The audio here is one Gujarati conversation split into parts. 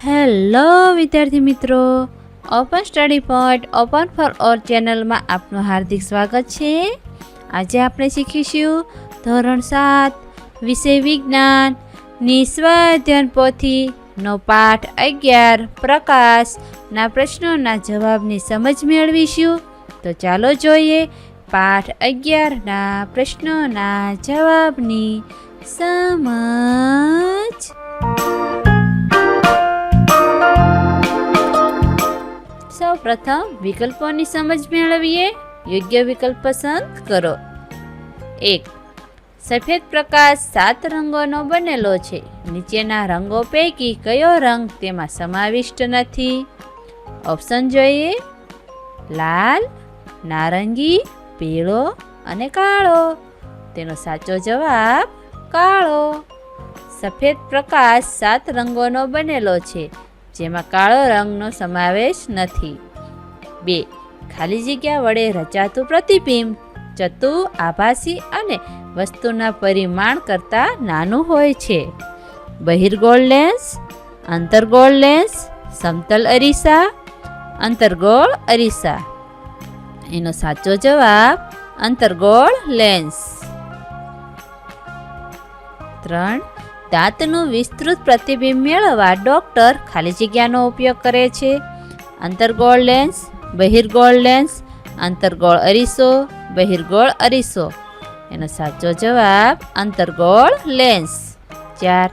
હેલો વિદ્યાર્થી મિત્રો open study point open for all ચેનલમાં આપનું હાર્દિક સ્વાગત છે. આજે આપણે શીખીશું ધોરણ સાત, વિષય વિજ્ઞાન નિસ્વાધ્યાન પોથીનો પાઠ અગિયાર પ્રકાશના પ્રશ્નોના જવાબની સમજ મેળવીશું. તો ચાલો જોઈએ પાઠ અગિયારના પ્રશ્નોના જવાબની સમજ. સૌ પ્રથમ વિકલ્પોની સમજ મેળવીએ. યોગ્ય વિકલ્પ પસંદ કરો. એક, સફેદ પ્રકાશ સાત રંગોનો બનેલો છે. નીચેના રંગો પૈકી કયો રંગ તેમાં સમાવિષ્ટ નથી? ઓપ્શન જોઈએ. લાલ, નારંગી, પીળો અને કાળો. તેનો સાચો જવાબ કાળો. સફેદ પ્રકાશ સાત રંગોનો બનેલો છે. જેમાં કાળો રંગનો સમાવેશ નથી. બે, ખાલી જગ્યા વડે રચાતું પ્રતિબિંબ. ચતુ, આભાસી અને વસ્તુના પરિમાણ કરતાં નાનું હોય છે. બહિર્ગોળ લેન્સ અંતર્ગોળ લેન્સ, સમતલ અરીસા અંતર્ગોળ અરીસા. એનો સાચો જવાબ અંતર્ગોળ લેન્સ. ત્રણ દાંતનું વિસ્તૃત પ્રતિબિંબ મેળવવા ડોક્ટર ખાલી જગ્યાનો ઉપયોગ કરે છે. અંતર્ગોળ લેન્સ, બહિર્ગોળ લેન્સ, અંતર્ગોળ અરીસો, બહિર્ગોળ અરીસો. એનો સાચો જવાબ અંતર્ગોળ લેન્સ. ચાર,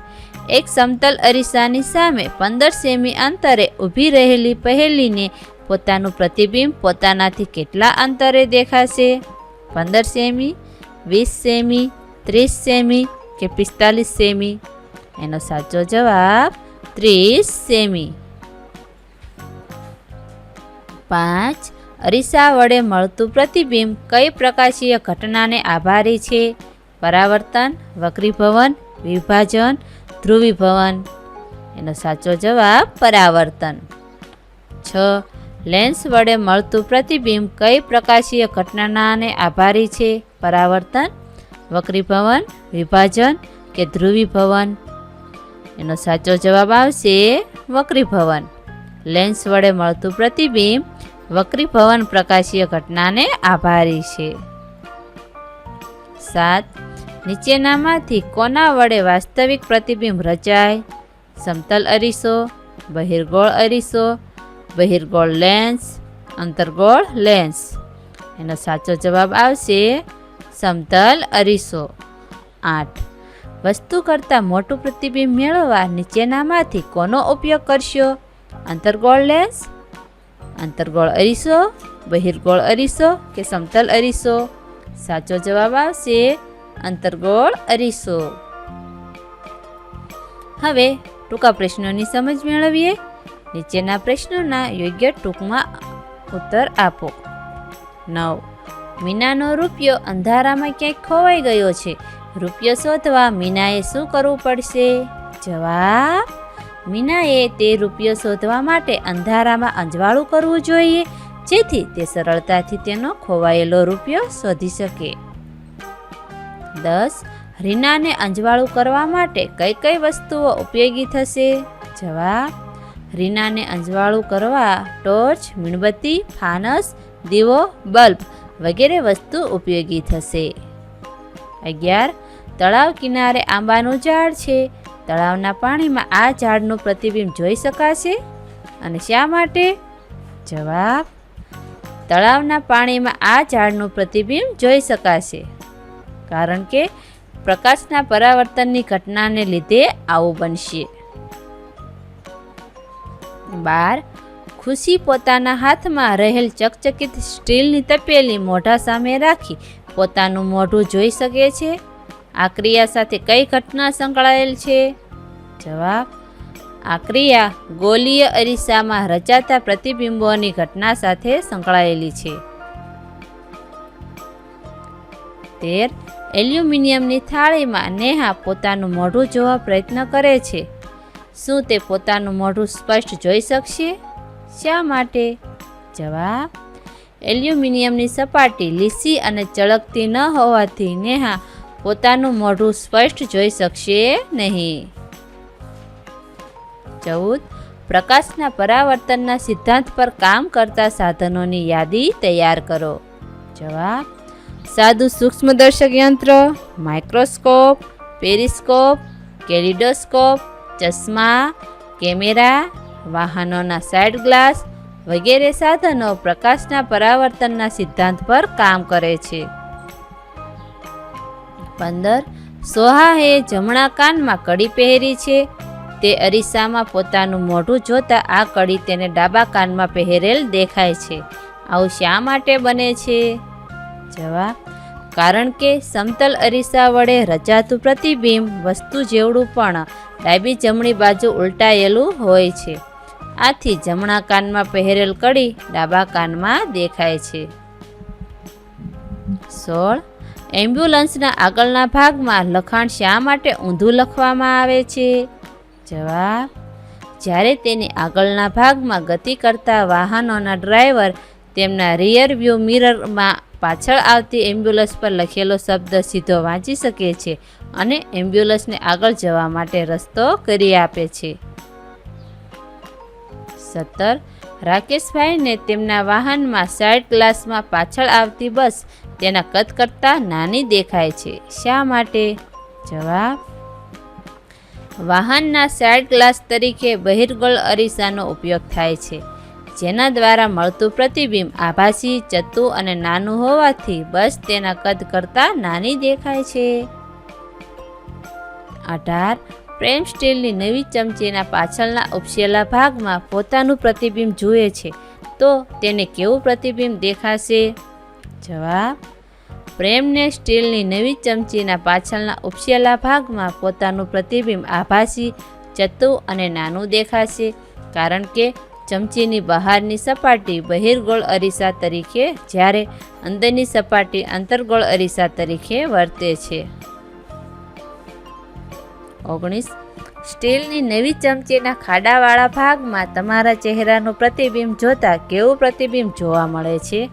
એક સમતલ અરીસાની સામે પંદર સેમી અંતરે ઊભી રહેલી પહેલીને પોતાનું પ્રતિબિંબ પોતાનાથી કેટલા અંતરે દેખાશે? પંદર સેમી, વીસ સેમી, ત્રીસ સેમી કે પિસ્તાલીસ સેમી. એનો સાચો જવાબ ત્રીસ સેમી. પાંચ, અરીસા વડે મળતું પ્રતિબિંબ કઈ પ્રકાશીય ઘટનાને આભારી છે? પરાવર્તન, વક્રીભવન, વિભાજન, ધ્રુવીભવન. એનો સાચો જવાબ પરાવર્તન. છ, લેન્સ વડે મળતું પ્રતિબિંબ કઈ પ્રકાશીય ઘટનાને આભારી છે? પરાવર્તન વક્રીભવન વિભાજન કે ધ્રુવીભવન એનો સાચો જવાબ આવશે વક્રીભવન લેન્સ વડે મળતું પ્રતિબિંબ વક્રીભવન પ્રકાશીય ઘટનાને આભારી છે. સાત. નીચેનામાંથી કોના વડે વાસ્તવિક પ્રતિબિંબ રચાય? સમતલ અરીસો, બહિર્ગોળ અરીસો, બહિર્ગોળ લેન્સ, અંતર્ગોળ લેન્સ? એનો સાચો જવાબ આવશે સમતલ અરીસો. આઠ. વસ્તુ કરતાં મોટું પ્રતિબિંબ મેળવવા નીચેનામાંથી કોનો ઉપયોગ કરશો? અંતર્ગોળ લેન્સ? અંતર્ગોળ અરીસો? બહિર્ગોળ અરીસો કે સમતલ અરીસો? સાચો જવાબ આવશે અંતર્ગોળ અરીસો. હવે ટૂંકા પ્રશ્નોની સમજ મેળવીએ. નીચેના પ્રશ્નોના યોગ્ય ટૂંકમાં ઉત્તર આપો. નવ. મીનાનો રૂપિયો અંધારામાં ક્યાંક ખોવાઈ ગયો છે. રૂપિયો શોધવા મીનાએ શું કરવું પડશે? જવાબ, મીનાએ તે રૂપિયો શોધવા માટે અંધારામાં અંજવાળું કરવું જોઈએ, જેથી તે સરળતાથી તેનો ખોવાયેલો રૂપિયો શોધી શકે. દસ, રીનાને અંજવાળું કરવા માટે કઈ કઈ વસ્તુઓ ઉપયોગી થશે? જવાબ, રીનાને અંજવાળું કરવા ટોર્ચ, મીણબત્તી, ફાનસ, દીવો, બલ્બ વગેરે વસ્તુ ઉપયોગી થશે. અગિયાર, તળાવ કિનારે આંબાનું ઝાડ છે. તળાવના પાણીમાં આ ઝાડનું પ્રતિબિંબ જોઈ શકાશે? અને શા માટે? જવાબ, તળાવના પાણીમાં આ ઝાડનું પ્રતિબિંબ જોઈ શકાશે. કારણ કે પ્રકાશના પરાવર્તનની ઘટનાને લીધે આવું બનશે. બાર ખુશી પોતાના હાથમાં રહેલ ચકચકિત સ્ટીલની તપેલી મોઢા સામે રાખી પોતાનું મોઢું જોઈ શકે છે. આ ક્રિયા સાથે કઈ ઘટના સંકળાયેલ છે? જવાબ, આ ક્રિયા ગોલીય અરીસામાં રચાતા પ્રતિબિંબોની ઘટના સાથે સંકળાયેલી છે. તેર, એલ્યુમિનિયમની થાળીમાં નેહા પોતાનું મોઢું જોવા પ્રયત્ન કરે છે. શું તે પોતાનું મોઢું સ્પષ્ટ જોઈ શકશે? શા માટે? જવાબ, એલ્યુમિનિયમની સપાટી લીસી અને ચળકતી ન હોવાથી નેહા પોતાનું મોઢું સ્પષ્ટ જોઈ શકશે નહીં. ચૌદ, પ્રકાશના પરાવર્તનના સિદ્ધાંત પર કામ કરતા સાધનોની યાદી તૈયાર કરો. જવાબ, સાદું સૂક્ષ્મદર્શક યંત્ર, માઇક્રોસ્કોપ, પેરિસ્કોપ, કેલિડોસ્કોપ, ચશ્મા, કેમેરા વાહનોના સાઇડ ગ્લાસ વગેરે સાધનો પ્રકાશના પરાવર્તનના સિદ્ધાંત પર કામ કરે છે. પંદર સોહાએ જમણા કાનમાં કડી પહેરી છે. તે અરીસામાં પોતાનું મોઢું જોતા આ કડી તેને ડાબા કાનમાં પહેરેલ દેખાય છે. આવું શા માટે બને છે? જવાબ, કારણ કે સમતલ અરીસા વડે રચાતું પ્રતિબિંબ વસ્તુ જેવડું પણ ડાબી જમણી બાજુ ઉલટાયેલું હોય છે. આથી જમણા કાનમાં પહેરેલ કડી ડાબા કાનમાં દેખાય છે. સોળ. એમ્બ્યુલન્સના આગળના ભાગમાં લખાણ શા માટે ઊંધું લખવામાં આવે છે? જવાબ. જ્યારે તેની આગળના ભાગમાં ગતિ કરતા વાહનોના ડ્રાઈવર તેમના રિયર વ્યૂ મિરરમાં પાછળ આવતી એમ્બ્યુલન્સ પર લખેલો શબ્દ સીધો વાંચી શકે છે અને એમ્બ્યુલન્સને આગળ જવા માટે રસ્તો કરી આપે છે. સત્તર. રાકેશભાઈને તેમના વાહનમાં સાઈડ ગ્લાસમાં પાછળ આવતી બસ તેના કદ કરતાં નાની દેખાય છે. શા માટે? જવાબ? વાહનના સાઇડ ગ્લાસ તરીકે બહિર્ગોળ અરીસાનો ઉપયોગ થાય છે, જેના દ્વારા મળતું પ્રતિબિંબ આભાસી, ચતું અને નાનું હોવાથી બસ તેના કદ કરતાં નાની દેખાય છે. અઢાર. પ્રેમ સ્ટીલની નવી ચમચીના પાછળના ઉપસેલા ભાગમાં પોતાનું પ્રતિબિંબ જુએ છે. તો તેને કેવું પ્રતિબિંબ દેખાશે? જવાબ, પ્રેમને સ્ટીલની નવી ચમચીના પાછળના ઉપસેલા ભાગમાં પોતાનું પ્રતિબિંબ આભાસી ચતું અને નાનું દેખાશે, કારણ કે ચમચીની બહારની સપાટી બહિર્ગોળ અરીસા તરીકે જ્યારે અંદરની સપાટી અંતર્ગોળ અરીસા તરીકે વર્તે છે. ઓગણીસ. સ્ટીલની નવી ચમચીના ખાડાવાળા ભાગમાં તમારા ચહેરાનું પ્રતિબિંબ જોતા કેવું પ્રતિબિંબ જોવા મળે છે?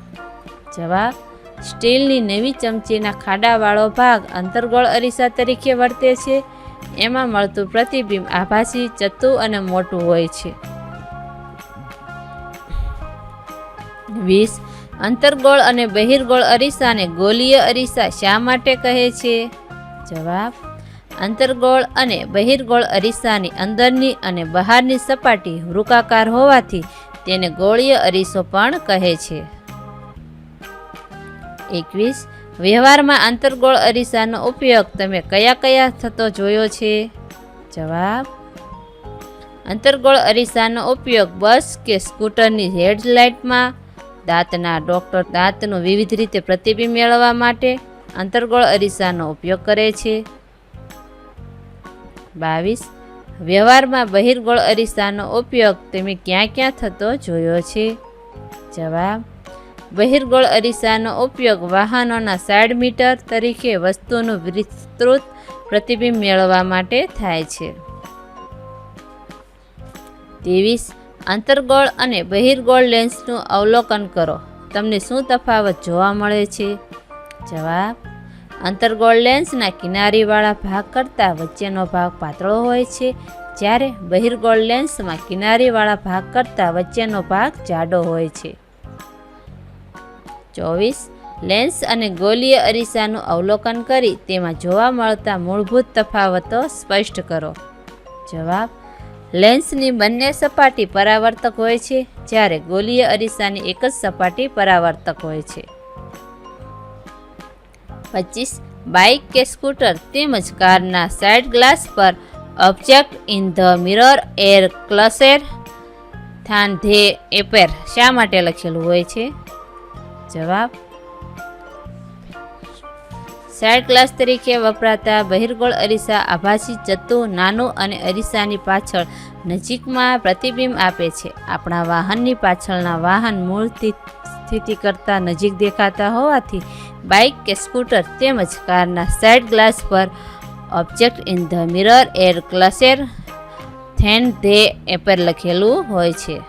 જવાબ, સ્ટીલની નવી ચમચીના ખાડાવાળો ભાગ અંતર્ગોળ અરીસા તરીકે વર્તે છે. એમાં મળતું પ્રતિબિંબ આભાસી ચત્તું અને મોટું હોય છે. વીસ. અંતર્ગોળ અને બહિર્ગોળ અરીસાને ગોલીય અરીસા શા માટે કહે છે? જવાબ અંતર્ગોળ અને બહિર્ગોળ અરીસાની અંદરની અને બહારની સપાટી વૃકાકાર હોવાથી તેને ગોળીય અરીસો પણ કહે છે. એકવીસ, વ્યવહારમાં આંતરગોળ અરીસાનો ઉપયોગ તમે કયા કયા થતો જોયો છે? જવાબ, અંતરગોળ અરીસાનો ઉપયોગ બસ કે સ્કૂટરની હેડલાઇટમાં, દાંતના ડૉક્ટર દાંતનું વિવિધ રીતે પ્રતિબિંબ મેળવવા માટે અંતરગોળ અરીસાનો ઉપયોગ કરે છે. બાવીસ. વ્યવહારમાં બહિર્ગોળ અરીસાનો ઉપયોગ તમે ક્યાં ક્યાં થતો જોયો છે? જવાબ, બહિર્ગોળ અરીસાનો ઉપયોગ વાહનોના સાઇડ મીટર તરીકે વસ્તુનું વિસ્તૃત પ્રતિબિંબ મેળવવા માટે થાય છે. ત્રેવીસ. આંતરગોળ અને બહિર્ગોળ લેન્સનું અવલોકન કરો. તમને શું તફાવત જોવા મળે છે? જવાબ અંતર્ગોળ લેન્સના કિનારીવાળા ભાગ કરતાં વચ્ચેનો ભાગ પાતળો હોય છે. જ્યારે બહિર્ગોળ લેન્સમાં કિનારીવાળા ભાગ કરતાં વચ્ચેનો ભાગ જાડો હોય છે. ચોવીસ. લેન્સ અને ગોલીય અરીસાનું અવલોકન કરી તેમાં જોવા મળતા મૂળભૂત તફાવતો સ્પષ્ટ કરો. જવાબ. લેન્સની બંને સપાટી પરાવર્તક હોય છે, જ્યારે ગોલીય અરીસાની એક જ સપાટી પરાવર્તક હોય છે. પચીસ બાઇક કે સ્કૂટર તેમજ કારના સાઇડ ગ્લાસ પર object in the mirror are closer than they appear શા માટે લખેલું હોય છે? જવાબ. સાઇડ ગ્લાસ તરીકે વપરાતા બહિર્ગોળ અરીસા આભાસી જતું નાનું અને અરીસાની પાછળ નજીકમાં પ્રતિબિંબ આપે છે. આપણા વાહનની પાછળના વાહન મૂળ સ્થિતિ કરતાં નજીક દેખાતા હોવાથી બાઇક કે સ્કૂટર તેમજ કારના સાઇડ ગ્લાસ પર object in the mirror are closer than they appear લખેલું હોય છે.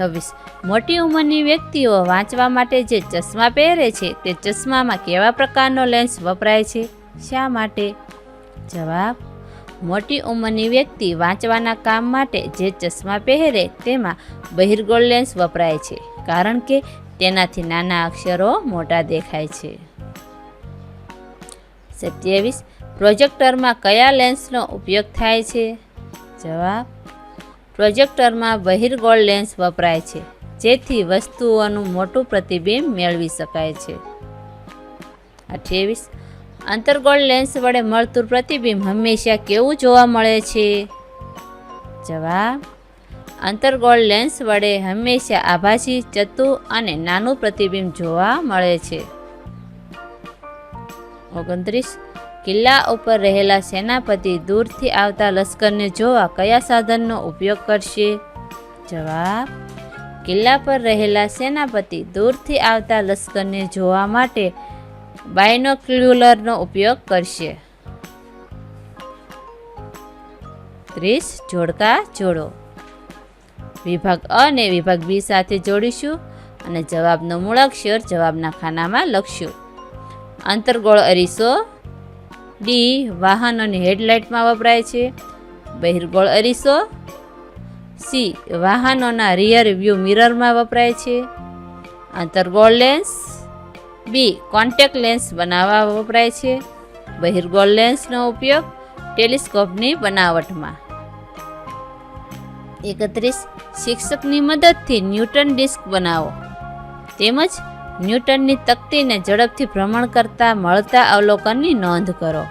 છવ્વીસ. મોટી ઉંમરની વ્યક્તિઓ વાંચવા માટે જે ચશ્મા પહેરે છે તે ચશ્મામાં કેવા પ્રકારનો લેન્સ વપરાય છે? શા માટે? જવાબ. મોટી ઉંમરની વ્યક્તિ વાંચવાના કામ માટે જે ચશ્મા પહેરે તેમાં બહિર્ગોળ લેન્સ વપરાય છે. કારણ કે તેનાથી નાના અક્ષરો મોટા દેખાય છે. સત્યાવીસ. પ્રોજેક્ટરમાં કયા લેન્સનો ઉપયોગ થાય છે? જવાબ. પ્રોજેક્ટરમાં બહિર્ગોળ લેન્સ વપરાય છે, જેથી વસ્તુઓનું મોટું પ્રતિબિંબ મેળવી શકાય છે. અઠ્યાવીસ. અંતર્ગોળ લેન્સ વડે મળતું પ્રતિબિંબ હંમેશા કેવું જોવા મળે છે? જવાબ. અંતર્ગોળ લેન્સ વડે હંમેશા આભાસી, ચતું અને નાનું પ્રતિબિંબ જોવા મળે છે. ઓગણત્રીસ. કિલ્લા ઉપર રહેલા સેનાપતિ દૂરથી આવતા લશ્કરને જોવા કયા સાધનનો ઉપયોગ કરશે? જવાબ, કિલ્લા પર રહેલા સેનાપતિ દૂરથી આવતા લશ્કરને જોવા માટે બાયનોક્યુલરનો ઉપયોગ કરશે. ત્રીસ. જોડકા જોડો. વિભાગ અ ને વિભાગ બી સાથે જોડીશું અને જવાબનો મૂળાક્ષર જવાબના ખાનામાં લખશું. આંતરગોળ અરીસો ડી વાહનોની હેડલાઇટમાં વપરાય છે. બહિર્ગોળ અરીસો સી વાહનોના રિયર વ્યૂ મિરરમાં વપરાય છે. આંતરગોળ લેન્સ બી કોન્ટેક્ટ લેન્સ બનાવવા વપરાય છે. બહિર્ગોળ લેન્સનો ઉપયોગ ટેલિસ્કોપની બનાવટમાં. એકત્રીસ શિક્ષકની મદદથી ન્યૂટન ડિસ્ક બનાવો. તેમજ ન્યૂટનની તકતીને ઝડપથી ભ્રમણ કરતા મળતા અવલોકનની નોંધ કરો.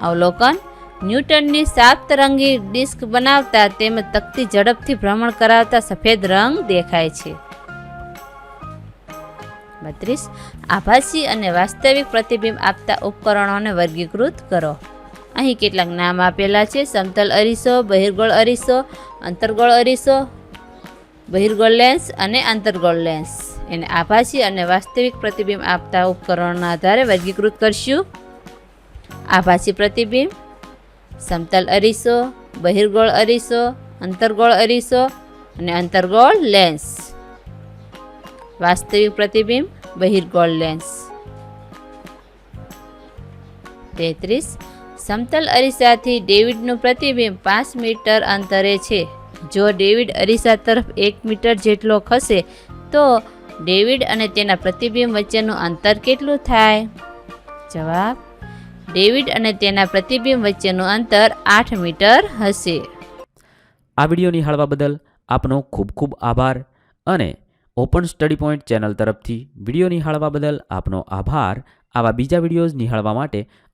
અવલોકન ન્યૂટનની સાતરંગી ડિસ્ક બનાવતા તેમજ તકતી ઝડપથી ભ્રમણ કરાવતા સફેદ રંગ દેખાય છે. બત્રીસ આભાસી અને વાસ્તવિક પ્રતિબિંબ આપતા ઉપકરણોને વર્ગીકૃત કરો. અહીં કેટલાક નામ આપેલા છે. સમતલ અરીસો, બહિર્ગોળ અરીસો, અંતર્ગોળ અરીસો, બહિર્ગોળ લેન્સ અને આંતરગોળ લેન્સ. એને આભાસી અને વાસ્તવિક પ્રતિબિંબ આપતા ઉપકરણોના આધારે વર્ગીકૃત કરશું. આભાસી પ્રતિબિંબ, સમતલ અરીસો, બહિર્ગોળ અરીસો, અંતર્ગોળ અરીસો અને અંતર્ગોળ લેન્સ. વાસ્તવિક પ્રતિબિંબ, બહિર્ગોળ લેન્સ. તેત્રીસ. સમતલ અરીસાથી ડેવિડનું પ્રતિબિંબ પાંચ મીટર અંતરે છે. જો ડેવિડ અરીસા તરફ એક મીટર જેટલો ખસે, તો ડેવિડ અને તેના પ્રતિબિંબ વચ્ચેનું અંતર કેટલું થાય? જવાબ, ડેવિડ અને તેના પ્રતિબિંબ વચ્ચેનું અંતર આઠ મીટર હશે. આ વીડિયો નિહાળવા બદલ આપનો ખૂબ ખૂબ આભાર અને ઓપન સ્ટડી પોઈન્ટ ચેનલ તરફથી વીડિયો નિહાળવા બદલ આપનો આભાર. આવા બીજા વિડીયોઝ નિહાળવા માટે